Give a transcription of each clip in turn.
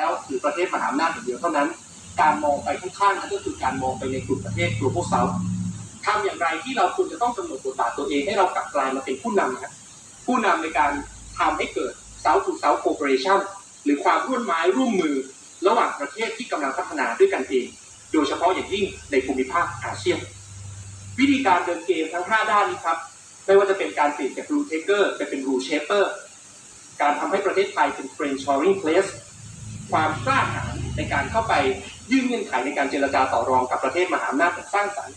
แล้วหรือประเทศมหาอำนาจอย่างเดียวเท่านั้น การมองไปข้างๆนั้นก็คือการมองไปในกลุ่มประเทศ global south ทำอย่างไรที่เราควรจะต้องกำหนดบทบาทตัวเองให้เรากลับกลายมาเป็นผู้นำนะครับผู้นำในการทำให้เกิด south to south cooperation หรือความร่วมไม้ร่วมมือระหว่างประเทศที่กำลังพัฒนาด้วยกันเอง โดยเฉพาะอย่างยิ่งในภูมิภาคอาเซียน วิธีการเดินเกมทั้ง 5 ด้านนี้ครับ ไม่ว่าจะเป็นการเปลี่ยนจาก rule taker ไปเป็น rule shaper การทำให้ประเทศไทยเป็น friend shoring place ความกล้าหาญในการเข้าไปยื่นเงื่อนไขในการเจรจาต่อรองกับประเทศมหาอำนาจอย่างสร้างสรรค์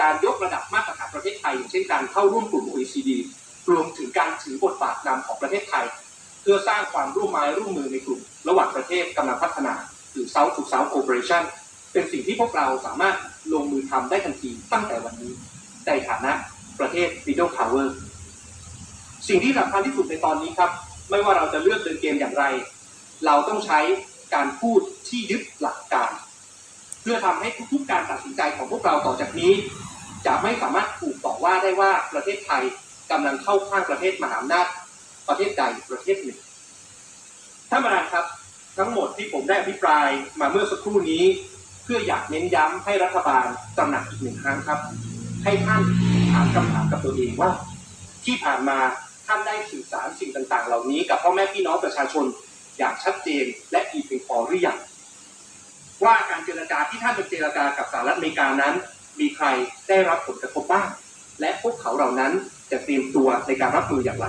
การยกระดับมาตรฐานประเทศไทยอย่างเช่นการเข้าร่วมกลุ่ม OECD รวมถึงการถือบทบาทนำของประเทศไทย เพื่อสร้างความร่วมไม้ร่วมมือในกลุ่ม ระหว่างประเทศกำลังพัฒนา หรือ South to South Cooperation เป็นสิ่งที่พวกเราสามารถลงมือทำได้ทันทีตั้งแต่วันนี้ในฐานะประเทศ Middle Power สิ่งที่สำคัญที่สุดในตอนนี้ครับ ไม่ว่าเราจะเลือกเดินเกมอย่างไร เราต้องใช้การพูดที่ยึดหลักการ เพื่อทำให้ทุกๆการตัดสินใจของพวกเราต่อจากนี้ จะไม่สามารถถูกต่อว่าได้ว่าประเทศไทยกำลังเข้าข้างประเทศมหาอำนาจประเทศใดประเทศหนึ่งท่านประธานครับ ทั้งหมดที่ผมได้อภิปรายมาเมื่อสักครู่นี้ เพื่ออยากเน้นย้ำให้รัฐบาลตระหนักอีกหนึ่งครั้งครับ ให้ท่านถามคำถามกับตัวเองว่า ที่ผ่านมาท่านได้สื่อสารสิ่งต่าง ๆ เหล่านี้กับพ่อแม่พี่น้องประชาชน อย่างชัดเจนและอีกเพียงพอหรือยังว่าการเจรจาที่ท่านเจรจากับสหรัฐอเมริกานั้น มีใครได้รับผลกระทบบ้าง และพวกเขาเหล่านั้นจะเตรียมตัวในการรับมืออย่างไร